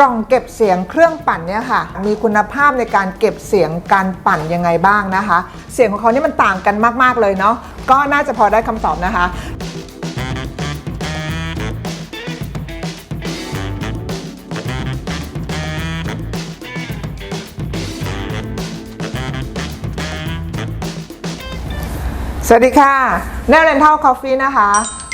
กล่องเก็บเสียงเครื่องปั่นเนี่ยค่ะ มีคุณภาพในการเก็บเสียงการปั่นยังไงบ้างนะคะ เสียงของเขานี่มันต่างกันมากๆเลยเนาะก็น่าจะพอได้คำตอบนะคะสวัสดีค่ะแนวเรนทัลคอฟฟี่นะคะ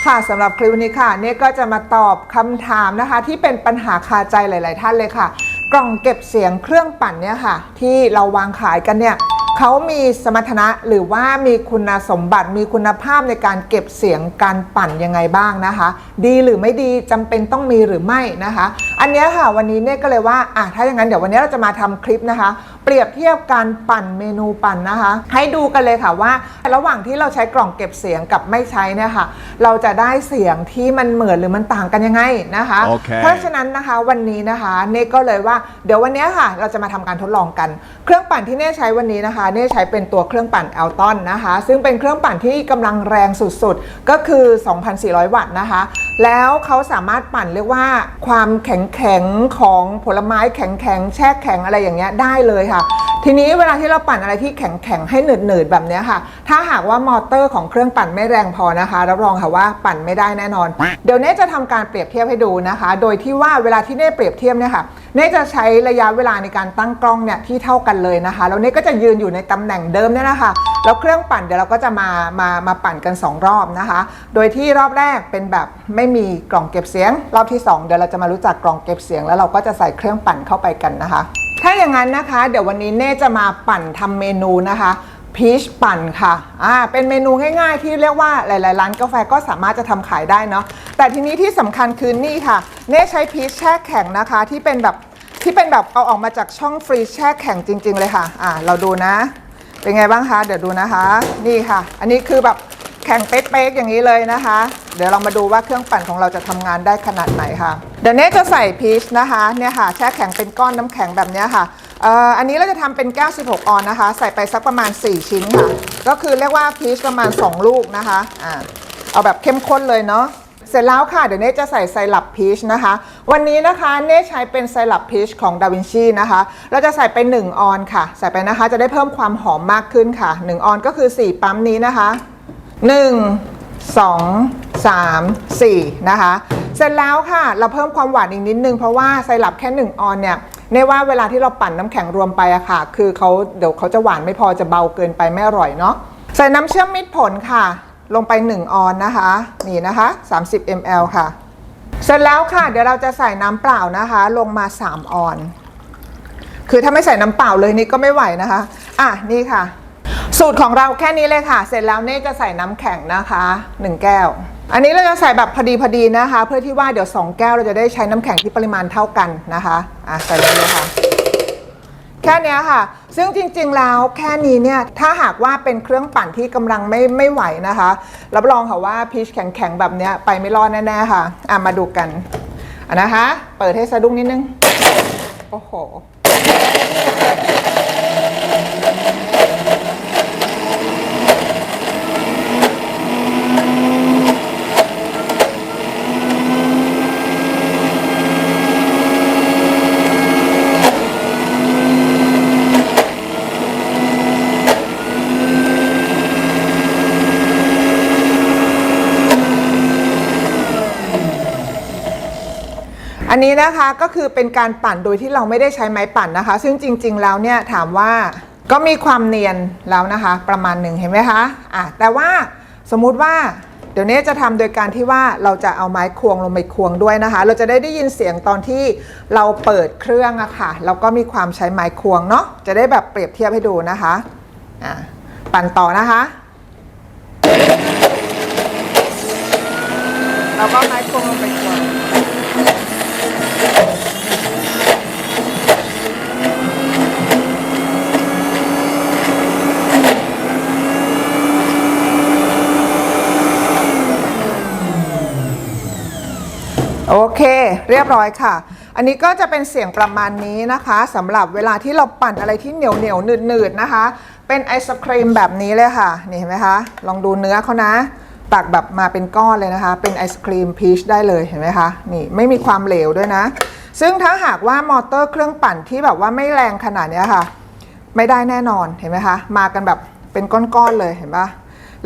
ค่ะสำหรับคลิปนี้ค่ะเนี่ยก็จะมาตอบคำถามนะคะ ที่เป็นปัญหาคาใจหลาย ๆ ท่านเลยค่ะ กล่องเก็บเสียงเครื่องปั่นเนี่ยค่ะ ที่เราวางขายกันเนี่ยเขามีสมรรถนะหรือว่ามีคุณสมบัติมีคุณภาพในการเก็บเสียงการปั่นยังไงบ้างนะคะ ดีหรือไม่ดีจำเป็นต้องมีหรือไม่นะคะ อันเนี้ยค่ะวันนี้เนี่ยก็เลยว่าอะถ้าอย่างนั้นเดี๋ยววันนี้เราจะมาทำคลิปนะคะ เปรียบเทียบการปั่นเมนูปั่นนะคะ ให้ดูกันเลยค่ะว่า ระหว่างที่เราใช้กล่องเก็บเสียงกับไม่ใช้เนี่ยค่ะ เราจะได้เสียงที่มันเหมือนหรือมันต่างกันยังไงนะคะโอเคเพราะฉะนั้นนะคะวันนี้นะคะเน่ก็เลยว่าเดี๋ยววันนี้ค่ะ เราจะมาทำการทดลองกัน เครื่องปั่นที่เน่ใช้วันนี้นะคะเน่ใช้เป็นตัวเครื่องปั่น a l t o n นะคะ ซึ่งเป็นเครื่องปั่นที่กำลังแรงสุดๆก็คือ 2,400 วัตต์นะคะ แล้วเขาสามารถปั่นเรียกว่า ความแข็งแข็งของผลไม้แข็งแข็งแช่แข็งอะไรอย่างเงี้ยได้เลยค่ะ ทีนี้เวลาที่เราปั่นอะไรที่แข็งแข็งๆให้หนืดหนืดๆแบบนี้ค่ะ ถ้าหากว่ามอเตอร์ของเครื่องปั่นไม่แรงพอนะคะรับรองค่ะว่าปั่นไม่ได้แน่นอน เดี๋ยวเน่จะทำการเปรียบเทียบให้ดูนะคะ โดยที่ว่าเวลาที่เน่เปรียบเทียบเนี่ยค่ะเน่จะใช้ระยะเวลาในการตั้งกล้องเนี่ยที่เท่ากันเลยนะคะแล้วเน่ก็จะยืนอยู่ในตำแหน่งเดิมเนี่ยนะคะแล้วเครื่องปั่นเดี๋ยวเราก็จะมามามาปั่นกัน 2 รอบนะคะ โดยที่รอบแรกเป็นแบบไม่มีกล่องเก็บเสียง รอบที่ 2 เดี๋ยวเราจะมารู้จักกล่องเก็บเสียง แล้วเราก็จะใส่เครื่องปั่นเข้าไปกันนะคะ ถ้าอย่างนั้นนะคะ เดี๋ยววันนี้เน่จะมาปั่นทำเมนูนะคะพีชปั่นค่ะ อ่า เป็นเมนูง่ายๆ ที่เรียกว่าหลายๆ ร้านกาแฟก็สามารถจะทำขายได้เนาะ แต่ทีนี้ที่สำคัญคือนี่ค่ะ เน่ใช้พีชแช่แข็งนะคะ ที่เป็นแบบที่เป็นแบบเอาออกมาจากช่องฟรีแช่แข็งจริง ๆ เลยค่ะ อ่า เราดูนะ เป็นไงบ้างคะ เดี๋ยวดูนะคะ นี่ค่ะ อันนี้คือแบบแข็งเป๊กๆอย่างนี้เลยนะคะ เดี๋ยวเรามาดูว่าเครื่องปั่นของเราจะทำงานได้ขนาดไหนค่ะ เดี๋ยวเนี้จะใส่พีชนะคะเนี่ยค่ะแช่แข็งเป็นก้อนน้ำแข็งแบบนี้ค่ะเอ่ออันนี้เราจะทำเป็น96ออนนะคะ ใส่ไปสักประมาณ 4 ชิ้นค่ะ ก็คือเรียกว่าพีชประมาณ 2 ลูกนะคะอ่าเอาแบบเข้มข้นเลยเนาะเสร็จแล้วค่ะ เดี๋ยวเน่จะใส่ไซรัปพีชนะคะ วันนี้นะคะเน่ใช้เป็นไซรัปพีชของดาวินชีนะคะ เราจะใส่ไป 1 ออนค่ะ ใส่ไปนะคะ จะได้เพิ่มความหอมมากขึ้นค่ะ 1 ออนก็คือ 4 ปั๊มนี้นะคะ 1 2 3 4 นะคะ เสร็จแล้วค่ะ เราเพิ่มความหวานอีกนิดนึง เพราะว่าไซรัปแค่1ออนเนี่ยเน่ว่าเวลาที่เราปั่นน้ำแข็งรวมไปอะค่ะ คือเขาเดี๋ยวเขาจะหวานไม่พอจะเบาเกินไปไม่อร่อยเนาะใส่น้ำเชื่อมมิตรผลค่ะ ลงไป 1 ออนนะคะ นี่นะคะ 30 ml ค่ะ เสร็จแล้วค่ะ เดี๋ยวเราจะใส่น้ำเปล่านะคะ ลงมา 3 ออน คือถ้าไม่ใส่น้ำเปล่าเลยนี่ก็ไม่ไหวนะคะ อะนี่ค่ะ สูตรของเราแค่นี้เลยค่ะ เสร็จแล้วเน่จะใส่น้ำแข็งนะคะ 1 แก้ว อันนี้เราจะใส่แบบพอดีพอดีนะคะ เพื่อที่ว่าเดี๋ยว 2 แก้วเราจะได้ใช้น้ำแข็งที่ปริมาณเท่ากันนะคะอะใส่เลยเลยค่ะ แค่นี้ค่ะ ซึ่งจริงๆแล้วแค่นี้เนี่ยถ้าหากว่าเป็นเครื่องปั่นที่กำลังไม่ไม่ไหวนะคะ รับรองค่ะว่าพีชแข็งๆแบบเนี้ยไปไม่รอดแน่ๆค่ะอะมาดูกันอะนะคะ เปิดให้สะดุ้งนิดนึงโอ้โห อันนี้นะคะก็คือเป็นการปั่นโดยที่เราไม่ได้ใช้ไม้ปั่นนะคะ ซึ่งจริง ๆ แล้วเนี่ยถามว่าก็มีความเนียนแล้วนะคะ ประมาณหนึ่งเห็นไหมคะอะแต่ว่าสมมุติว่าเดี๋ยวนี้จะทำโดยการที่ว่าเราจะเอาไม้ควงลงไปควงด้วยนะคะ เราจะได้ได้ยินเสียงตอนที่เราเปิดเครื่องอะค่ะแล้วก็มีความใช้ไม้ควงเนาะจะได้แบบเปรียบเทียบให้ดูนะคะอะปั่นต่อนะคะเราก็ไม้ควงลงไปควง โอเค เรียบร้อยค่ะ อันนี้ก็จะเป็นเสียงประมาณนี้นะคะสำหรับเวลาที่เราปั่นอะไรที่เหนียวเหนียวหนืดๆนะคะ เป็นไอศครีมแบบนี้เลยค่ะ นี่เห็นไหมคะ ลองดูเนื้อเขานะ ตักแบบมาเป็นก้อนเลยนะคะ เป็นไอศครีมพีชได้เลยเห็นไหมคะนี่ไม่มีความเหลวด้วยนะ ซึ่งถ้าหากว่ามอเตอร์เครื่องปั่นที่แบบว่าไม่แรงขนาดนี้ค่ะ ไม่ได้แน่นอนเห็นไหมคะ มากันแบบเป็นก้อนๆเลยเห็นปะ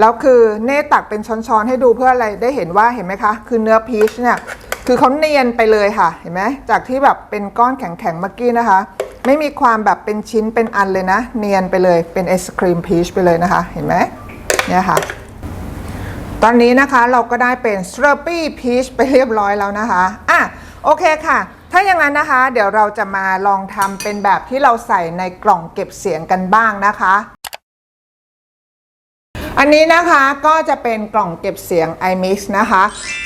แล้วคือเน่ตักเป็นช้อนๆให้ดูเพื่ออะไรได้เห็นว่าเห็นไหมคะ คือเนื้อพีชเนี่ย คือเขาเนียนไปเลยค่ะ เห็นไหมจากที่แบบเป็นก้อนแข็งๆเมื่อกี้นะคะ ไม่มีความแบบเป็นชิ้นเป็นอันเลยนะ เนียนไปเลยเป็นไอศครีมพีชไปเลยนะคะ เห็นไหมเนี่ยค่ะ ตอนนี้นะคะเราก็ได้เป็นสตรอเบอรี่พีชไปเรียบร้อยแล้วนะคะอะโอเคค่ะ ถ้าอย่างนั้นนะคะ เดี๋ยวเราจะมาลองทำเป็นแบบที่เราใส่ในกล่องเก็บเสียงกันบ้างนะคะ อันนี้นะคะก็จะเป็นกล่องเก็บเสียง iMix นะคะ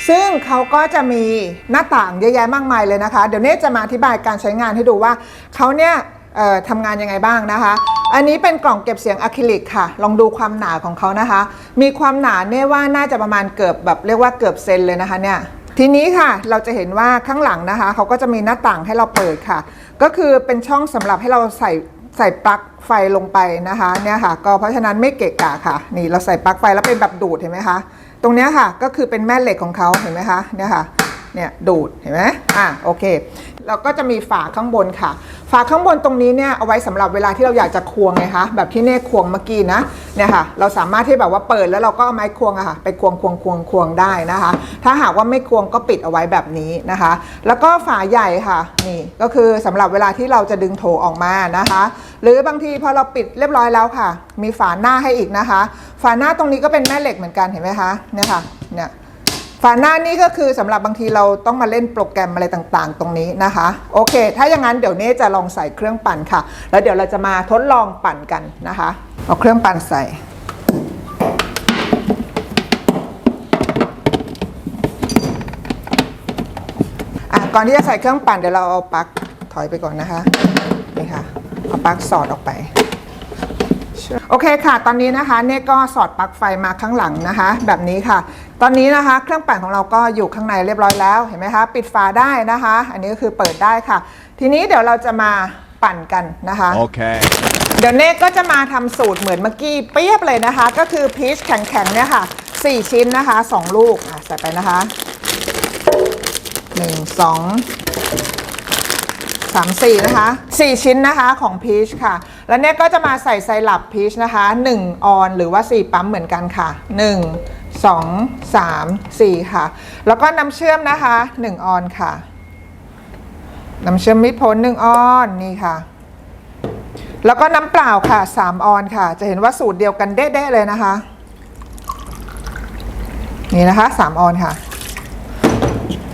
ซึ่งเขาก็จะมีหน้าต่างเยอะแยะมากมายเลยนะคะ เดี๋ยวเนี้จะมาอธิบายการใช้งานให้ดูว่าเขาเนี่ยทำงานยังไงบ้างนะคะ อันนี้เป็นกล่องเก็บเสียงอะคริลิกค่ะ ลองดูความหนาของเขานะคะ มีความหนาเนี่ยว่าน่าจะประมาณเกือบแบบเรียกว่าเกือบเซนเลยนะคะเนี่ยทีนี้ค่ะเราจะเห็นว่าข้างหลังนะคะเขาก็จะมีหน้าต่างให้เราเปิดค่ะ ก็คือเป็นช่องสำหรับให้เราใส่ใส่ปลั๊ก ไฟลงไปนะคะเนี่ยค่ะ ก็เพราะฉะนั้นไม่เกะกะค่ะ นี่เราใส่ปลั๊กไฟแล้วเป็นแบบดูดเห็นไหมคะ ตรงเนี้ยค่ะก็คือเป็นแม่เหล็กของเขาเห็นไหมคะเนี่ยค่ะเนี่ยดูดเห็นไหมอะโอเค เราก็จะมีฝาข้างบนค่ะ ฝาข้างบนตรงนี้เนี่ยเอาไว้สำหรับเวลาที่เราอยากจะควงไงคะแบบที่เน่ควงเมื่อกี้นะเนี่ยค่ะเราสามารถที่แบบว่าเปิดแล้วเราก็เอาไม้ควงอะค่ะไปควงควงควงควงได้นะคะ ถ้าหากว่าไม่ควงก็ปิดเอาไว้แบบนี้นะคะ แล้วก็ฝาใหญ่ค่ะนี่ก็คือสำหรับเวลาที่เราจะดึงโถออกมานะคะ หรือบางทีพอเราปิดเรียบร้อยแล้วค่ะ มีฝาหน้าให้อีกนะคะ ฝาหน้าตรงนี้ก็เป็นแม่เหล็กเหมือนกันเห็นไหมคะเนี่ยค่ะเนี่ย ฝาหน้านี่ก็คือสำหรับบางทีเราต้องมาเล่นโปรแกรมอะไรต่างๆ ตรงนี้นะคะ โอเค ถ้าอย่างนั้นเดี๋ยวเน่จะลองใส่เครื่องปั่นค่ะ แล้วเดี๋ยวเราจะมาทดลองปั่นกันนะคะ เอาเครื่องปั่นใส่ก่อนที่จะใส่เครื่องปั่นเดี๋ยวเราเอาปลั๊กถอยไปก่อนนะคะนี่ค่ะเอาปลั๊กสอดออกไป โอเคค่ะ ตอนนี้นะคะเน่ก็สอดปลั๊กไฟมาข้างหลังนะคะ แบบนี้ค่ะ ตอนนี้นะคะ เครื่องปั่นของเราก็อยู่ข้างในเรียบร้อยแล้วเห็นไหมคะ ปิดฝาได้นะคะ อันนี้ก็คือเปิดได้ค่ะ ทีนี้เดี๋ยวเราจะมาปั่นกันนะคะ Okay. เดี๋ยวเน่ก็จะมาทำสูตรเหมือนเมื่อกี้เปรียบเลยนะคะ ก็คือพีชแข็งๆเนี่ยค่ะ 4 ชิ้นนะคะ 2 ลูกอะใส่ไปนะคะ 1 2 3 4นะคะ4ชิ้นนะคะของพีชค่ะ แล้วเนี่ยก็จะมาใส่ไซรัปพีชนะคะ1ออนหรือว่า4ปั๊มเหมือนกันค่ะ1 2 3 4ค่ะ แล้วก็น้ำเชื่อมนะคะ1ออนค่ะน้ำเชื่อมมิตรผล1ออนนี่ค่ะ แล้วก็น้ำเปล่าค่ะ3ออนค่ะ จะเห็นว่าสูตรเดียวกันเด๊ะๆเลยนะคะ นี่นะคะ3ออนค่ะ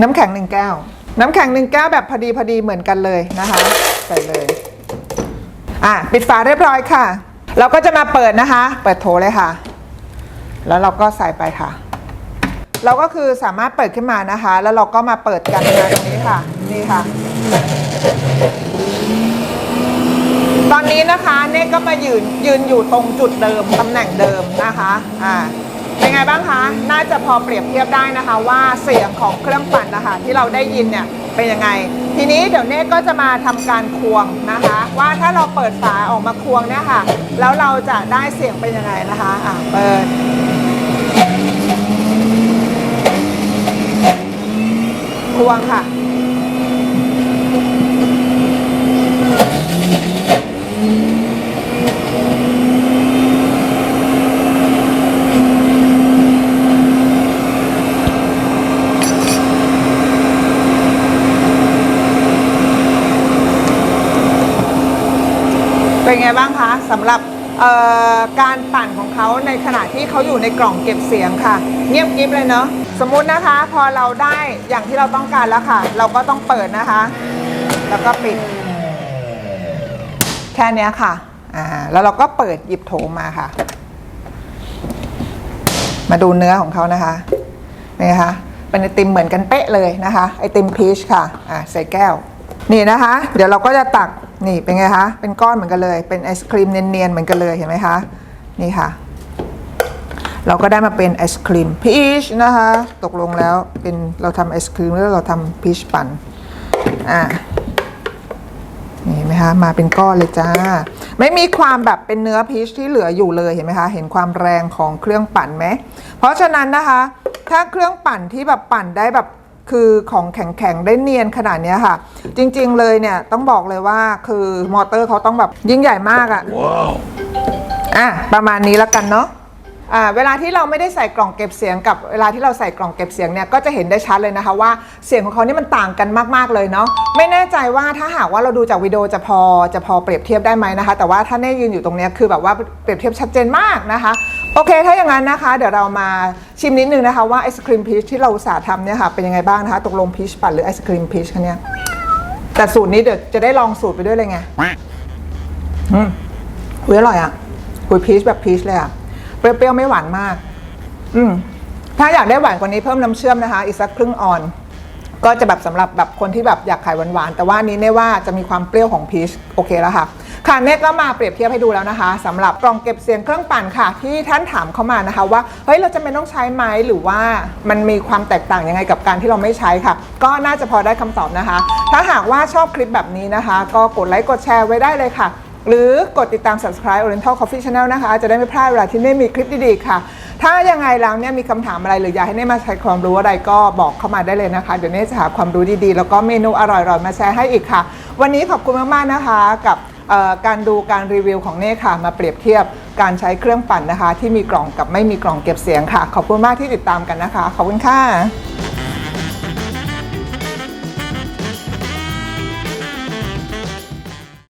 น้ำแข็ง1แก้ว น้ำแข็ง1แก้วแบบพอดีพอดีเหมือนกันเลยนะคะใส่เลยอะปิดฝาเรียบร้อยค่ะ เราก็จะมาเปิดนะคะ เปิดโถเลยค่ะ แล้วเราก็ใส่ไปค่ะ เราก็คือสามารถเปิดขึ้นมานะคะ แล้วเราก็มาเปิดกันนะตรงนี้ค่ะ นี่ค่ะ ตอนนี้นะคะเน่ก็มายืนยืนอยู่ตรงจุดเดิมตำแหน่งเดิมนะคะ อ่า เป็นไงบ้างคะ น่าจะพอเปรียบเทียบได้นะคะ ว่าเสียงของเครื่องปั่นนะคะที่เราได้ยินเนี่ยเป็นยังไง ทีนี้เดี๋ยวเน่ก็จะมาทำการควงนะคะ ว่าถ้าเราเปิดฝาออกมาควงเนี่ยค่ะ แล้วเราจะได้เสียงเป็นยังไงนะคะอะเปิดควงค่ะ เป็นไงบ้างคะสำหรับการปั่นของเขาในขณะที่เขาอยู่ในกล่องเก็บเสียงค่ะ เงียบกริบเลยเนาะสมมุตินะคะ พอเราได้อย่างที่เราต้องการแล้วค่ะ เราก็ต้องเปิดนะคะ แล้วก็ปิด แค่นี้ค่ะอ่าแล้วเราก็เปิดหยิบโถมาค่ะ มาดูเนื้อของเขานะคะนี่นะคะเป็นไอติมเหมือนกันเป๊ะเลยนะคะไอติมพีชค่ะอ่าใส่แก้ว นี่นะคะ เดี๋ยวเราก็จะตัก นี่เป็นไงคะ เป็นก้อนเหมือนกันเลย เป็นไอศครีมเนียนๆเหมือนกันเลยเห็นไหมคะ นี่ค่ะ เราก็ได้มาเป็นไอศครีมพีชนะคะ ตกลงแล้วเป็นเราทำไอศครีมแล้วเราทำพีชปั่น อ่านี่เห็นไหมคะ มาเป็นก้อนเลยจ้า ไม่มีความแบบเป็นเนื้อพีชที่เหลืออยู่เลยเห็นไหมคะ เห็นความแรงของเครื่องปั่นไหม เพราะฉะนั้นนะคะ ถ้าเครื่องปั่นที่แบบปั่นได้แบบ คือของแข็งๆ ได้เนียนขนาดเนี้ยค่ะ จริงๆเลยเนี่ยต้องบอกเลยว่าคือมอเตอร์เขาต้องแบบยิ่งใหญ่มากอะอะประมาณนี้แล้วกันเนาะอ่าเวลาที่เราไม่ได้ใส่กล่องเก็บเสียงกับเวลาที่เราใส่กล่องเก็บเสียงเนี่ยก็จะเห็นได้ชัดเลยนะคะว่าเสียงของเขานี่มันต่างกันมากๆเลยเนาะไม่แน่ใจว่าถ้าหากว่าเราดูจากวิดีโอจะพอจะพอเปรียบเทียบได้ไหมนะคะ แต่ว่าถ้าเน่ยืนอยู่ตรงเนี้ยคือแบบว่าเปรียบเทียบชัดเจนมากนะคะ โอเค ถ้าอย่างนั้นนะคะ เดี๋ยวเรามาชิมนิดนึงนะคะว่าไอศครีมพีชที่เราอุตสาห์ทำเนี่ยค่ะเป็นยังไงบ้างนะคะ ตกลงพีชปั่นหรือไอศครีมพีชคะเนี่ย แต่สูตรนี้เดี๋ยวจะได้ลองสูตรไปด้วยเลยไง อืมคุยอร่อยอะคุยพีชแบบพีชเลยอะ เปรี้ยวๆไม่หวานมาก อืม ถ้าอยากได้หวานกว่านี้เพิ่มน้ำเชื่อมนะคะ อีกสักครึ่งออน ก็จะแบบสำหรับแบบคนที่แบบอยากขายหวานๆ แต่ว่านี้เน่ว่าจะมีความเปรี้ยวของพีชโอเคแล้วค่ะ ค่ะเน่ก็มาเปรียบเทียบให้ดูแล้วนะคะสำหรับกล่องเก็บเสียงเครื่องปั่นค่ะ ที่ท่านถามเข้ามานะคะว่าเฮ้ยเราจะเป็นต้องใช้ไหมหรือว่ามันมีความแตกต่างยังไงกับการที่เราไม่ใช้ค่ะ ก็น่าจะพอได้คำตอบนะคะ ถ้าหากว่าชอบคลิปแบบนี้นะคะ ก็กดไลค์กดแชร์ไว้ได้เลยค่ะ หรือกดติดตาม subscribe Oriental Coffee Channel นะคะ จะได้ไม่พลาดเวลาที่เน่มีคลิปดีๆค่ะ ถ้ายังไงแล้วเนี่ยมีคำถามอะไรหรืออยากให้เน่มาใช้ความรู้อะไรก็บอกเข้ามาได้เลยนะคะ เดี๋ยวเน่จะหาความรู้ดีๆ แล้วก็เมนูอร่อยๆมาแชร์ให้อีกค่ะ วันนี้ขอบคุณมากๆนะคะกับ การดูการรีวิวของเน่ค่ะ มาเปรียบเทียบการใช้เครื่องปั่นนะคะ ที่มีกล่องกับไม่มีกล่องเก็บเสียงค่ะ ขอบคุณมากที่ติดตามกันนะคะ ขอบคุณค่ะ